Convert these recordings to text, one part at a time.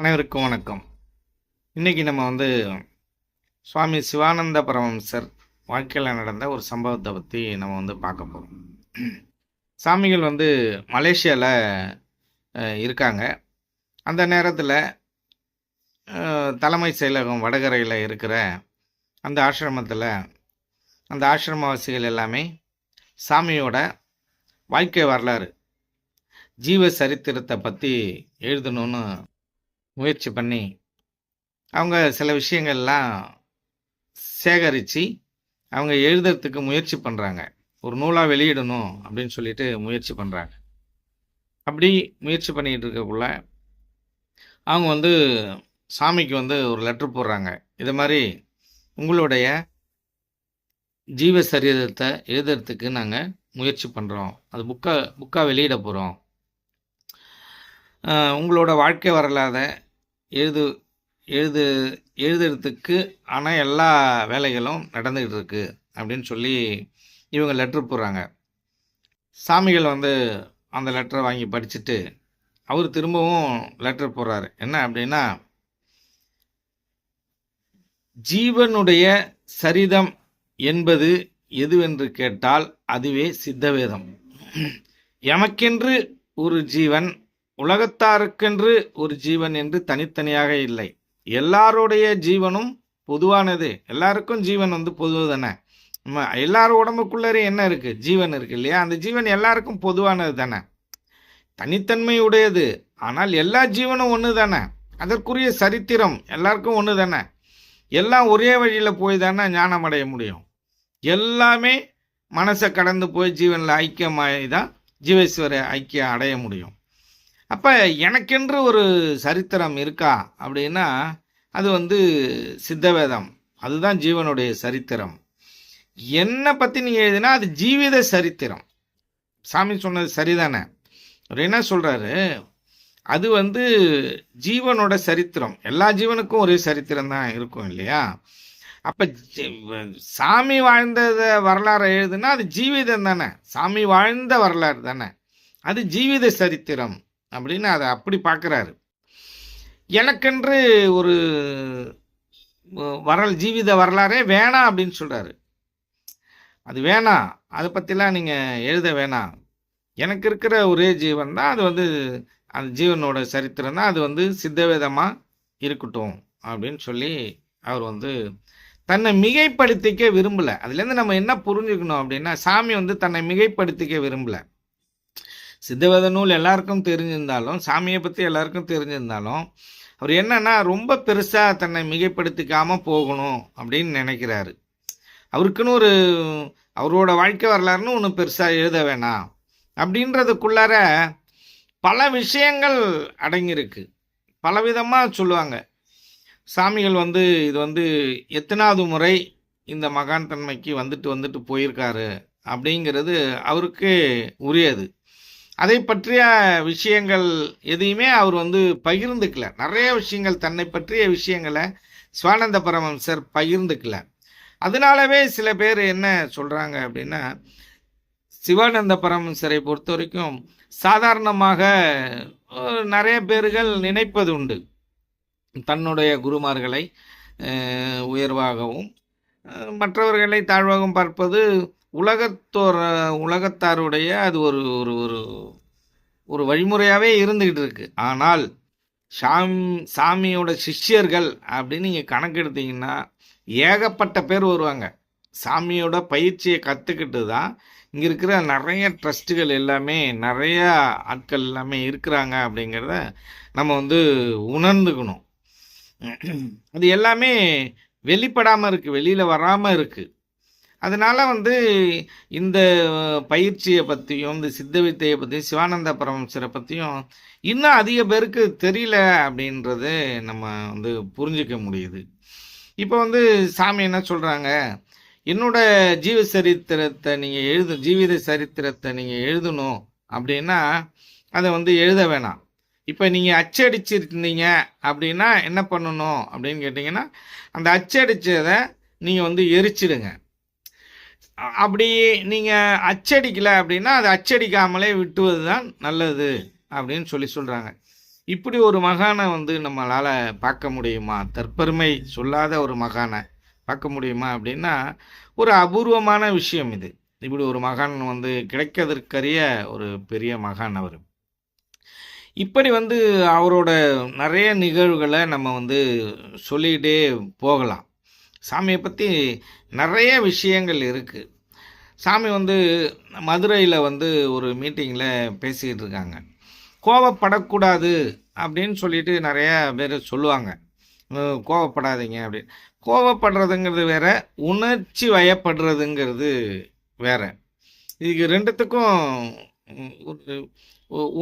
அனைவருக்கும் வணக்கம். இன்னைக்கு நம்ம வந்து சுவாமி சிவானந்த பரமம்சர் வாழ்க்கையில் நடந்த ஒரு சம்பவத்தை பற்றி நம்ம வந்து பார்க்க போகிறோம் சாமிகள் வந்து மலேசியாவில் இருக்காங்க. அந்த நேரத்தில் தலைமை செயலகம் வடகரையில் இருக்கிற அந்த ஆசிரமத்தில் அந்த ஆசிரமவாசிகள் எல்லாமே சாமியோட வாழ்க்கை வரலாறு ஜீவ சரித்திரத்தை பற்றி எழுதணும்னு முயற்சி பண்ணி அவங்க சில விஷயங்கள்லாம் சேகரித்து அவங்க எழுதுறதுக்கு முயற்சி பண்ணுறாங்க ஒரு நூலாக வெளியிடணும் அப்படின்னு சொல்லிட்டு முயற்சி பண்ணுறாங்க அப்படி முயற்சி பண்ணிக்கிட்டு இருக்கக்குள்ள அவங்க வந்து சாமிக்கு வந்து ஒரு லெட்ரு போடுறாங்க. இது மாதிரி உங்களுடைய ஜீவ சரீரத்தை எழுதுறதுக்கு நாங்கள் முயற்சி பண்ணுறோம் அது புக்காக புக்காக வெளியிட போகிறோம் உங்களோட வாழ்க்கை வரலாத எழுது எழுது எழுதுறதுக்கு ஆனால் எல்லா வேலைகளும் நடந்துக்கிட்டு இருக்கு அப்படின்னு சொல்லி இவங்க லெட்ரு போடுறாங்க. சாமிகள் வந்து அந்த லெட்டரை வாங்கி படிச்சுட்டு அவர் திரும்பவும் லெட்டர் போடுறாரு. என்ன அப்படின்னா ஜீவனுடைய சரிதம் என்பது எதுவென்று கேட்டால் அதுவே சித்தவேதம். எமக்கென்று ஒரு ஜீவன் உலகத்தாருக்கென்று ஒரு ஜீவன் என்று தனித்தனியாக இல்லை. எல்லாருடைய ஜீவனும் பொதுவானது. எல்லாருக்கும் ஜீவன் வந்து பொதுவு தானே? நம்ம எல்லாரும் உடம்புக்குள்ளே என்ன இருக்குது ஜீவன் இருக்குது இல்லையா? அந்த ஜீவன் எல்லாருக்கும் பொதுவானது தானே? தனித்தன்மை உடையது. ஆனால் எல்லா ஜீவனும் ஒன்று தானே? அதற்குரிய சரித்திரம் எல்லாருக்கும் ஒன்று தானே? எல்லாம் ஒரே வழியில் போய் தானே ஞானம் அடைய முடியும்? எல்லாமே மனசை கடந்து போய் ஜீவனில் ஐக்கியமாகி தான் ஜீவேஸ்வர ஐக்கியம் அடைய முடியும். அப்போ எனக்கென்று ஒரு சரித்திரம் இருக்கா அப்படின்னா அது வந்து சித்தவேதம். அதுதான் ஜீவனுடைய சரித்திரம். என்னை பற்றி நீங்கள் எழுதினா அது ஜீவித சரித்திரம். சாமி சொன்னது சரிதானே? அவர் என்ன சொல்கிறாரு அது வந்து ஜீவனோட சரித்திரம். எல்லா ஜீவனுக்கும் ஒரே சரித்திரம் தான் இருக்கும் இல்லையா? அப்போ சாமி வாழ்ந்தத வரலாறு எழுதுனா அது ஜீவிதம் தானே? சாமி வாழ்ந்த வரலாறு தானே? அது ஜீவித சரித்திரம். அப்படின்னு அதை அப்படி பார்க்குறாரு. எனக்கென்று ஒரு வரல் ஜீவித வரலாறே வேணாம் அப்படின்னு சொல்கிறாரு அது வேணாம் அதை பற்றிலாம் நீங்கள் எழுத வேணாம் எனக்கு இருக்கிற ஒரே ஜீவன் தான் அது வந்து அந்த ஜீவனோட சரித்திரம் தான் அது வந்து சித்தவேதமாக இருக்கட்டும் அப்படின்னு சொல்லி அவர் வந்து தன்னை மிகைப்படுத்திக்க விரும்பலை. அதுலேருந்து நம்ம என்ன புரிஞ்சுக்கணும் அப்படின்னா சாமி வந்து தன்னை மிகைப்படுத்திக்க விரும்பலை. சித்தவேத நூல் எல்லாருக்கும் தெரிஞ்சிருந்தாலும் சாமியை பற்றி எல்லாருக்கும் தெரிஞ்சிருந்தாலும் அவர் என்னன்னா ரொம்ப பெருசாக தன்னை மிகைப்படுத்திக்காமல் போகணும் அப்படின்னு நினைக்கிறாரு. அவருக்குன்னு ஒரு அவரோட வாழ்க்கை வரலாறுன்னு ஒன்று பெருசாக எழுத வேணாம். அப்படின்றதுக்குள்ளார பல விஷயங்கள் அடங்கியிருக்கு. பலவிதமாக சொல்லுவாங்க. சாமிகள் வந்து இது வந்து எத்தனாவது முறை இந்த மகான் தன்மைக்கு வந்துட்டு வந்துட்டு போயிருக்காரு அப்படிங்கிறது அவருக்கு உரியது. அதை பற்றிய விஷயங்கள் எதையுமே அவர் வந்து பகிர்ந்துக்கல. நிறைய விஷயங்கள் தன்னை பற்றிய விஷயங்களை சுவானந்த பரமம்சர் பகிர்ந்துக்கல. அதனாலவே சில பேர் என்ன சொல்கிறாங்க அப்படின்னா சிவானந்த பரமம்சரை பொறுத்த வரைக்கும் சாதாரணமாக நிறைய பேர்கள் நினைப்பது உண்டு. தன்னுடைய குருமார்களை உயர்வாகவும் மற்றவர்களை தாழ்வாகவும் பார்ப்பது உலகத்தோர் உலகத்தாருடைய அது ஒரு ஒரு ஒரு ஒரு வழிமுறையாகவே இருந்துக்கிட்டு இருக்கு. ஆனால் சாம் சாமியோட சிஷ்யர்கள் அப்படின்னு நீங்கள் கணக்கெடுத்தீங்கன்னா ஏகப்பட்ட பேர் வருவாங்க. சாமியோட பயிற்சியை கற்றுக்கிட்டு தான் இங்கே இருக்கிற நிறைய ட்ரஸ்ட்டுகள் எல்லாமே நிறைய ஆட்கள் எல்லாமே இருக்கிறாங்க அப்படிங்கிறத நம்ம வந்து உணர்ந்துக்கணும். அது எல்லாமே வெளிப்படாமல் இருக்குது வெளியில் வராமல் இருக்குது அதனால் வந்து இந்த பயிற்சியை பற்றியும் இந்த சித்த வித்தையை பற்றியும் சிவானந்த பரமசரை பற்றியும் இன்னும் அதிக பேருக்கு தெரியல அப்படின்றது நம்ம வந்து புரிஞ்சிக்க முடியுது. இப்போ வந்து சாமி என்ன சொல்கிறாங்க என்னோட ஜீவ சரித்திரத்தை நீங்கள் எழுது ஜீவித சரித்திரத்தை நீங்கள் எழுதணும் அப்படின்னா அதை வந்து எழுத வேணாம். இப்போ நீங்கள் அச்சடிச்சிருந்தீங்க அப்படின்னா என்ன பண்ணணும் அப்படின்னு கேட்டிங்கன்னா அந்த அச்சடித்ததை நீங்கள் வந்து எரிச்சிடுங்க. அப்படி நீங்கள் அச்சடிக்கலை அப்படின்னா அதை அச்சடிக்காமலே விட்டுவது தான் நல்லது அப்படின்னு சொல்லி சொல்கிறாங்க இப்படி ஒரு மகானை வந்து நம்மளால் பார்க்க முடியுமா? தற்பெருமை சொல்லாத ஒரு மகானை பார்க்க முடியுமா அப்படின்னா ஒரு அபூர்வமான விஷயம் இது. இப்படி ஒரு மகான் வந்து கிடைக்கிறதற்கரிய ஒரு பெரிய மகான் அவர். இப்படி வந்து அவரோட நிறைய நிகழ்வுகளை நம்ம வந்து சொல்லிகிட்டே போகலாம். சாமியை பற்றி நிறைய விஷயங்கள் இருக்குது சாமி வந்து மதுரையில் வந்து ஒரு மீட்டிங்கில் பேசிக்கிட்டு இருக்காங்க. கோவப்படக்கூடாது அப்படின்னு சொல்லிட்டு நிறையா பேர் சொல்லுவாங்க. கோவப்படாதீங்க அப்படின்னு. கோவப்படுறதுங்கிறது வேற உணர்ச்சி வயப்படுறதுங்கிறது வேற. இதுக்கு ரெண்டுத்துக்கும்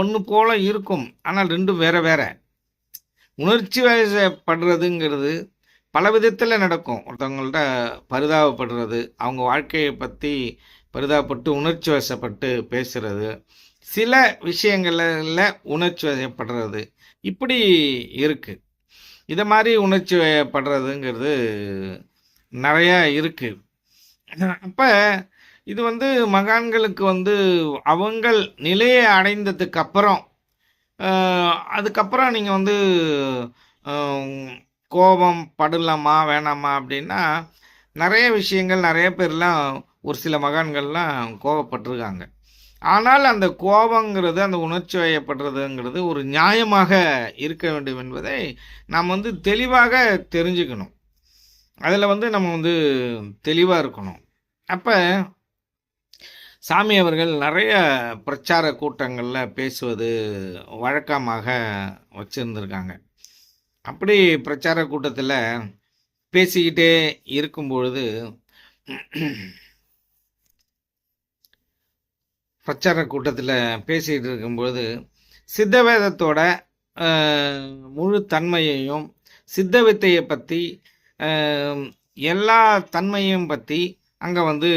ஒன்று போல இருக்கும். ஆனால் ரெண்டும் வேற வேற. உணர்ச்சி வயப்படுறதுங்கிறது பல விதத்தில் நடக்கும். ஒருத்தவங்கள்ட்ட பரிதாபப்படுறது அவங்க வாழ்க்கையை பற்றி பரிதாபப்பட்டு உணர்ச்சி வசப்பட்டு பேசுறது சில விஷயங்களில் உணர்ச்சி வசப்படுறது இப்படி இருக்குது இதை மாதிரி உணர்ச்சி வயப்படுறதுங்கிறது நிறையா இருக்குது அப்போ இது வந்து மகான்களுக்கு வந்து அவங்கள் நிலையை அடைந்ததுக்கு அப்புறம் அதுக்கப்புறம் நீங்கள் வந்து கோபம் படலாமா வேணாமா அப்படின்னா நிறைய விஷயங்கள் நிறைய பேர்லாம் ஒரு சில மகான்கள்லாம் கோபப்பட்டிருக்காங்க. ஆனால் அந்த கோபங்கிறது அந்த உணர்ச்சி வயப்படுறதுங்கிறது ஒரு நியாயமாக இருக்க வேண்டும் என்பதை நாம் வந்து தெளிவாக தெரிஞ்சுக்கணும். அதில் வந்து நம்ம வந்து தெளிவாக இருக்கணும். அப்போ சாமி அவர்கள் நிறைய பிரச்சார கூட்டங்களில் பேசுவது வழக்கமாக வச்சுருந்துருக்காங்க. அப்படி பிரச்சார கூட்டத்தில் பேசிக்கிட்டே இருக்கும் பொழுது பிரச்சார கூட்டத்தில் பேசிக்கிட்டு இருக்கும்பொழுது சித்தவேதத்தோட முழு தன்மையையும் சித்த வித்தையை பற்றி எல்லா தன்மையும் பற்றி அங்கே வந்து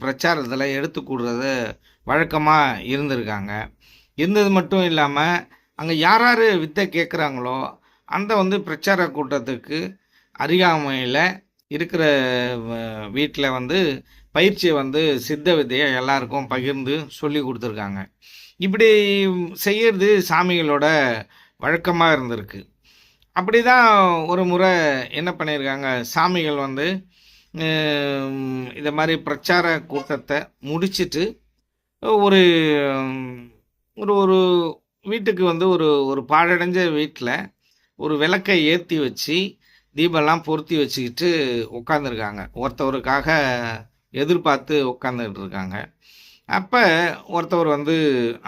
பிரச்சாரத்தில் எடுத்து கூடுறத வழக்கமாக இருந்திருக்காங்க. இருந்தது மட்டும் இல்லாமல் அங்கே யார் யார் வித்தை கேட்குறாங்களோ அந்த வந்து பிரச்சார கூட்டத்துக்கு அருகாமையில் இருக்கிற வீட்டில் வந்து பயிற்சியை வந்து சித்த வித்தையை எல்லாருக்கும் பகிர்ந்து சொல்லி கொடுத்துருக்காங்க. இப்படி செய்யறது சாமிகளோட வழக்கமாக இருந்திருக்கு. அப்படி தான் ஒரு முறை என்ன பண்ணியிருக்காங்க சாமிகள் வந்து இதை மாதிரி பிரச்சார கூட்டத்தை முடிச்சுட்டு ஒரு ஒரு ஒரு வீட்டுக்கு வந்து ஒரு ஒரு பாழடைஞ்ச வீட்டில் ஒரு விளக்கை ஏற்றி வச்சு தீபெல்லாம் பொருத்தி வச்சுக்கிட்டு உட்காந்துருக்காங்க ஒருத்தவருக்காக எதிர்பார்த்து உட்காந்துக்கிட்டு இருக்காங்க அப்போ ஒருத்தவர் வந்து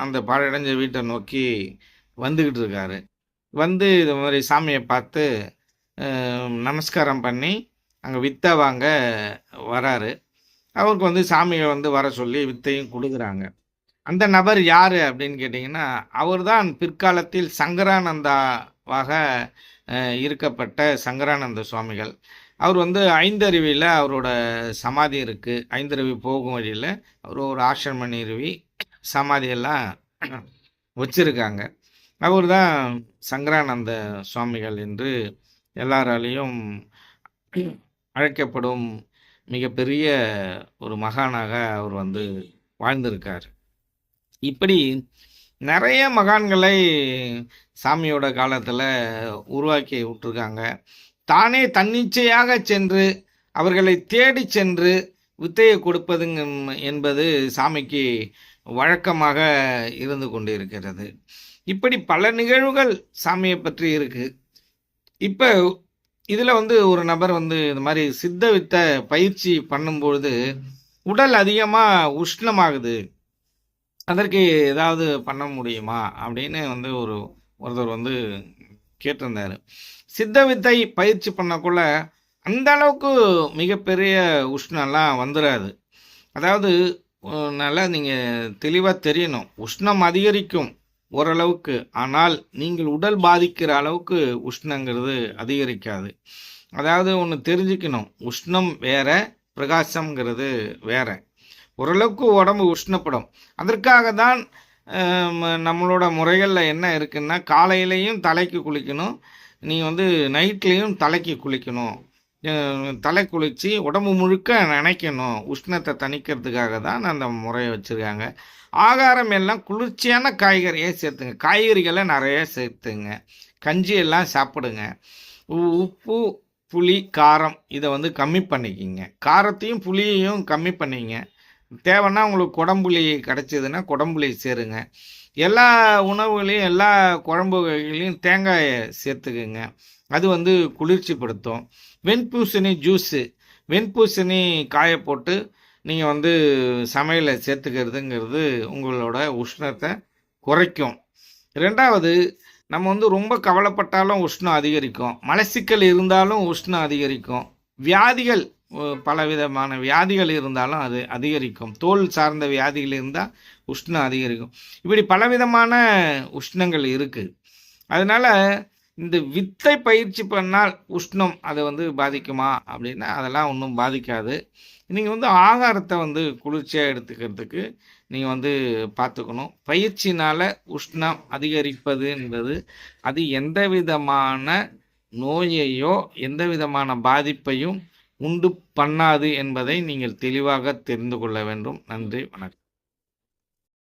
அந்த பாழடைஞ்ச வீட்டை நோக்கி வந்துக்கிட்டு இருக்காரு வந்து இது மாதிரி சாமியை பார்த்து நமஸ்காரம் பண்ணி அங்கே வித்தை வாங்க வராரு. அவருக்கு வந்து சாமியை வந்து வர சொல்லி வித்தையும் கொடுக்குறாங்க. அந்த நபர் யார் அப்படின்னு கேட்டிங்கன்னா அவர் தான் பிற்காலத்தில் சங்கரானந்தா வாக இருக்கப்பட்ட சங்கரானந்த சுவாமிகள். அவர் வந்து ஐந்தருவியில் அவரோட சமாதி இருக்குது ஐந்தருவி போகும் வழியில் அவர் ஒரு ஆசிரம நிறுவி சமாதியெல்லாம் வச்சுருக்காங்க. அவர் தான் சங்கரானந்த சுவாமிகள் என்று எல்லாராலையும் அழைக்கப்படும் மிகப்பெரிய ஒரு மகானாக அவர் வந்து வாழ்ந்திருக்கார். இப்படி நிறைய மகான்களை சாமியோட காலத்தில் உருவாக்கி விட்டுருக்காங்க. தானே தன்னிச்சையாக சென்று அவர்களை தேடி சென்று வித்தையை கொடுப்பதுங்க என்பது சாமிக்கு வழக்கமாக இருந்து கொண்டிருக்கிறது. இப்படி பல நிகழ்வுகள் சாமியை பற்றி இருக்குது இப்போ இதில் வந்து ஒரு நபர் வந்து இந்த மாதிரி சித்த வித்த பயிற்சி பண்ணும்பொழுது உடல் அதிகமாக உஷ்ணமாகுது. அதற்கு ஏதாவது பண்ண முடியுமா? அப்படின்னு வந்து ஒரு ஒருத்தர் வந்து கேட்டிருந்தாரு. சித்த வித்தை பயிற்சி பண்ணக்குள்ள அந்த அளவுக்கு மிகப்பெரிய உஷ்ணம்லாம் வந்துடாது அதாவது நல்லா நீங்கள் தெளிவாக தெரியணும். உஷ்ணம் அதிகரிக்கும் ஓரளவுக்கு. ஆனால் நீங்கள் உடல் பாதிக்கிற அளவுக்கு உஷ்ணங்கிறது அதிகரிக்காது. அதாவது ஒன்று தெரிஞ்சுக்கணும். உஷ்ணம் வேற பிரகாசம்ங்கிறது வேற. ஓரளவுக்கு உடம்பு உஷ்ணப்படும். அதற்காக தான் நம்மளோட முறைகளில் என்ன இருக்குன்னா காலையிலையும் தலைக்கு குளிக்கணும். நீ வந்து நைட்லேயும் தலைக்கு குளிக்கணும். தலை குளித்து உடம்பு முழுக்க நினைக்கணும். உஷ்ணத்தை தணிக்கிறதுக்காக தான் அந்த முறையை வச்சுருக்காங்க. ஆகாரம் எல்லாம் குளிர்ச்சியான காய்கறியை சேர்த்துங்க. காய்கறிகளை நிறைய சேர்த்துங்க. கஞ்சி எல்லாம் சாப்பிடுங்க. உ- உப்பு புளி காரம் இதை வந்து கம்மி பண்ணிக்கிங்க. காரத்தையும் புளியையும் கம்மி பண்ணிங்க. தேவைன்னா உங்களுக்கு குடம்புளி கிடச்சிதுன்னா குடம்புளி சேருங்க. எல்லா உணவுகளையும் எல்லா குழம்பு வகைகளையும் தேங்காயை சேர்த்துக்குங்க. அது வந்து குளிர்ச்சிப்படுத்தும். வெண்பூசணி ஜூஸு. வெண்பூசணி காய போட்டு நீங்கள் வந்து சமையலை சேர்த்துக்கிறதுங்கிறது உங்களோட உஷ்ணத்தை குறைக்கும். ரெண்டாவது நம்ம வந்து ரொம்ப கவலைப்பட்டாலும் உஷ்ணம் அதிகரிக்கும். மலசிக்கல் இருந்தாலும் உஷ்ணம் அதிகரிக்கும். வியாதிகள் பலவிதமான வியாதிகள் இருந்தாலும் அது அதிகரிக்கும். தோல் சார்ந்த வியாதிகள் இருந்தால் உஷ்ணம் அதிகரிக்கும். இப்படி பலவிதமான உஷ்ணங்கள் இருக்குது அதனால் இந்த வித்தை பயிற்சி பண்ணால் உஷ்ணம் அதை வந்து பாதிக்குமா அப்படின்னா அதெல்லாம் ஒன்றும் பாதிக்காது. நீங்கள் வந்து ஆகாரத்தை வந்து குளிர்ச்சியாக எடுத்துக்கிறதுக்கு நீங்கள் வந்து பார்த்துக்கணும். பயிற்சினால் உஷ்ணம் அதிகரிப்பது என்பது அது எந்த விதமான நோயையோ எந்த விதமான பாதிப்பையும் உண்டு பண்ணாது என்பதை நீங்கள் தெளிவாக தெரிந்து கொள்ள வேண்டும். நன்றி வணக்கம்.